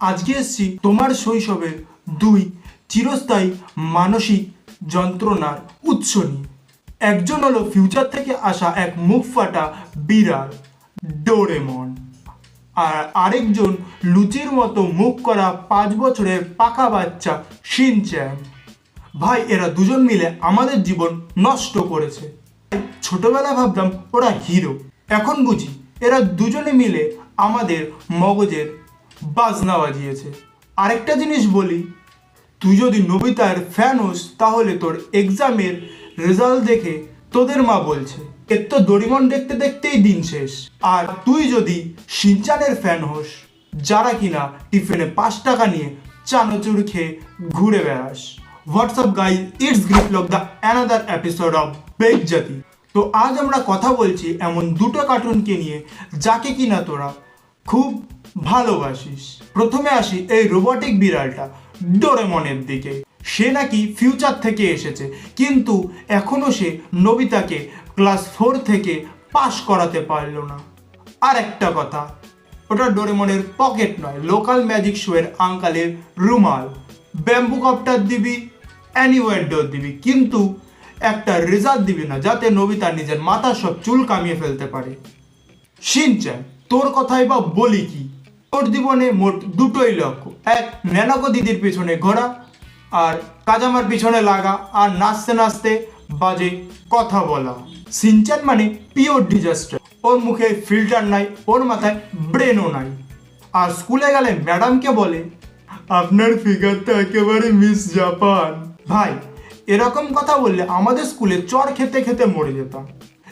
আজকে এসছি তোমার শৈশবে দুই চিরস্থায়ী মানসিক যন্ত্রণার উৎস নিয়ে। একজন হলো ফিউচার থেকে আসা এক মুখ ফাটা বিড়াল ডোরেমন আর আরেকজন লুচির মতো মুখ করা পাঁচ বছরের পাকা বাচ্চা শিনচ্যান ভাই, এরা দুজন মিলে আমাদের জীবন নষ্ট করেছে। ছোটবেলায় ভাবতাম ওরা হিরো এখন বুঝি এরা দুজনে মিলে আমাদের মগজের বাজনা বাজিয়েছে। আরেকটা জিনিস বলি, তুই যদি নবিতার ফ্যান হোস, তাহলে তোর এক্সামের রেজাল্ট দেখে তোদের মা বলছে, এর তো দরিমন দেখতে দেখতেই দিন শেষ। আর তুই যদি সিনচানের ফ্যান হোস, যারা কিনা টিফিনে পাঁচ টাকা নিয়ে চানাচুর খেয়ে ঘুরে বেড়াস। What's up guys it's grip lock the another episode of বেগ জাতি তো আজ আমরা কথা বলছি এমন দুটো কার্টুনকে নিয়ে, যাকে কিনা তোরা খুব ভালোবাসিস। প্রথমে আসি এই রোবটিক বিড়ালটা ডোরেমনের দিকে। সে নাকি ফিউচার থেকে এসেছে, কিন্তু এখনও সে নবিতাকে ক্লাস ফোর থেকে পাশ করাতে পারল না। আর একটা কথা, ওটা ডোরেমনের পকেট নয় লোকাল ম্যাজিক শোয়ের আঙ্কালের রুমাল। ব্যাম্বু কপ্টার দিবি অ্যানিওয়ার ডোর দিবি, কিন্তু একটা রেজাল্ট দিবি না, যাতে নবিতা নিজের মাথা সব চুল কামিয়ে ফেলতে পারে। সিনচ্যান তোর কথাই বা বলি কি? তোর জীবনে মোট দুটোই লক্ষ্য এক নেনাকো দিদির পিছনে ঘোরা আর কাজামার পিছনে লাগা, আর নাচতে নাচতে বাজে কথা বলা। সিনচ্যান মানে পিওর ডিজাস্টার ওর মুখে ফিল্টার নাই, ওর মাথায় ব্রেনও নাই। আর স্কুলে গেলে ম্যাডামকে বলে, আপনার ফিগারটা একেবারে মিস জাপান ভাই, এরকম কথা বললে আমাদের স্কুলে চর খেতে খেতে মরে যেতাম।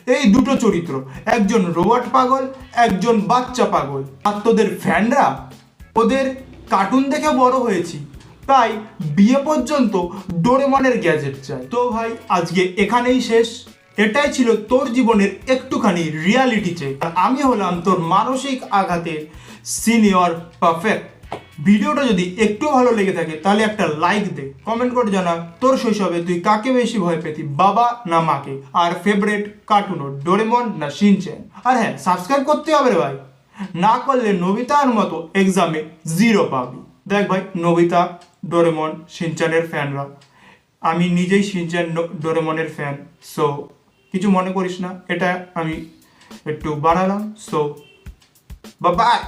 এই দুটো চরিত্র, একজন রোবট পাগল, একজন বাচ্চা পাগল। আর তোদের ফ্যানরা? ওদের কার্টুন দেখে বড় হয়েছি। তাই বিয়ে পর্যন্ত ডোরেমনের গ্যাজেট চাই। তো ভাই, আজকে এখানেই শেষ। এটাই ছিল তোর জীবনের একটুখানি রিয়ালিটি চেক আর আমি হলাম তোর মানসিক আঘাতের সিনিয়র পারফেক্ট ভিডিওটা যদি একটু ভালো লেগে থাকে, তাহলে একটা লাইক দে। কমেন্ট করে জানা তোর শৈশবে তুই কাকে বেশি ভয় পেতি, বাবা না মাকে? আর ফেভারেট কার্টুন ডোরেমন না শিনচেন আর হ্যাঁ সাবস্ক্রাইব করতে হবে রে ভাই। না করলে নবিতার মতো এক্সামে জিরো পাবি। দেখ ভাই, নবিতা ডোরেমন সিনচানের ফ্যানরা আমি নিজেই সিনচান ডোরেমনের ফ্যান সো কিছু মনে করিস না, এটা আমি একটু বাড়ালাম সো বাই